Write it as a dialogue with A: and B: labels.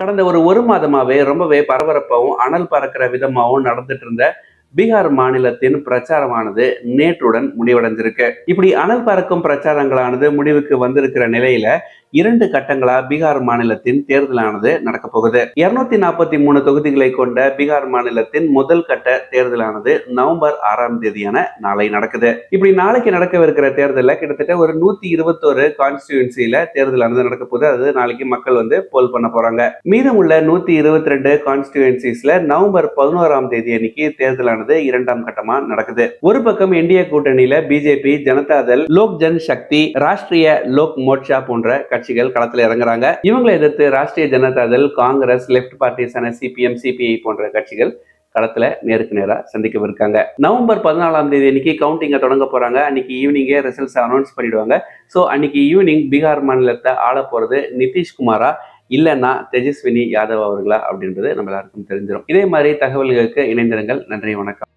A: கடந்த ஒரு ஒரு மாதமாவே ரொம்பவே பரபரப்பாகவும் அனல் பறக்கிற விதமாகவும் நடந்துட்டு இருந்த பீகார் மாநிலத்தின் பிரச்சாரமானது நேற்றுடன் முடிவடைஞ்சிருக்கு. இப்படி அனல் பறக்கும் பிரச்சாரங்களானது முடிவுக்கு வந்திருக்கிற நிலையில இரண்டு கட்டங்களா பீகார் மாநிலத்தின் தேர்தலானது நடக்க போகுது. இருநூத்தி நாற்பத்தி மூணு தொகுதிகளை கொண்ட பீகார் மாநிலத்தின் முதல் கட்ட தேர்தலானது நவம்பர் ஆறாம் தேதியான நாளை நடக்குது. இப்படி நாளைக்கு நடக்கவிருக்கிற தேர்தலில் கிட்டத்தட்ட ஒரு நூத்தி இருபத்தோரு கான்ஸ்டியூன்சியில தேர்தலானது நடக்க போகுது. அது நாளைக்கு மக்கள் வந்து போல் பண்ண போறாங்க. மீதமுள்ள நூத்தி இருபத்தி ரெண்டு கான்ஸ்டியூன்சிஸ்ல நவம்பர் பதினோராம் தேதி அன்னைக்கு தேர்தலானது இரண்டாம் கட்டமா நடக்குது. ஒரு பக்கம் இந்திய கூட்டணியில பிஜேபி ஜனதாதள் லோக் ஜன் சக்தி ராஷ்டிரிய லோக் மோர்ச்சா போன்ற கட்சிகள் களத்தில் இறங்குறாங்க. இவங்களை எதிர்த்து ராஷ்டிரிய ஜனதாதள் காங்கிரஸ் லெப்ட் பார்ட்டிஸான சிபிஎம் சிபிஐ போன்ற கட்சிகள் களத்துல நேருக்கு நேராக சந்திக்கவிருக்காங்க. நவம்பர் பதினாலாம் தேதி அன்னைக்கு கவுண்டிங்கை தொடங்க போறாங்க. அன்னைக்கு ஈவினிங்கே ரிசல்ட்ஸ் அனௌன்ஸ் பண்ணிடுவாங்க. ஸோ அன்னைக்கு ஈவினிங் பீகார் மாநிலத்தை ஆள போறது நிதிஷ்குமாரா இல்லைன்னா தேஜஸ்வினி யாதவ் அவர்களா அப்படின்றது நம்ம எல்லாருக்கும் தெரிஞ்சிடும் இதே மாதிரி தகவல்களுக்கு இணைந்திருங்கள். நன்றி வணக்கம்.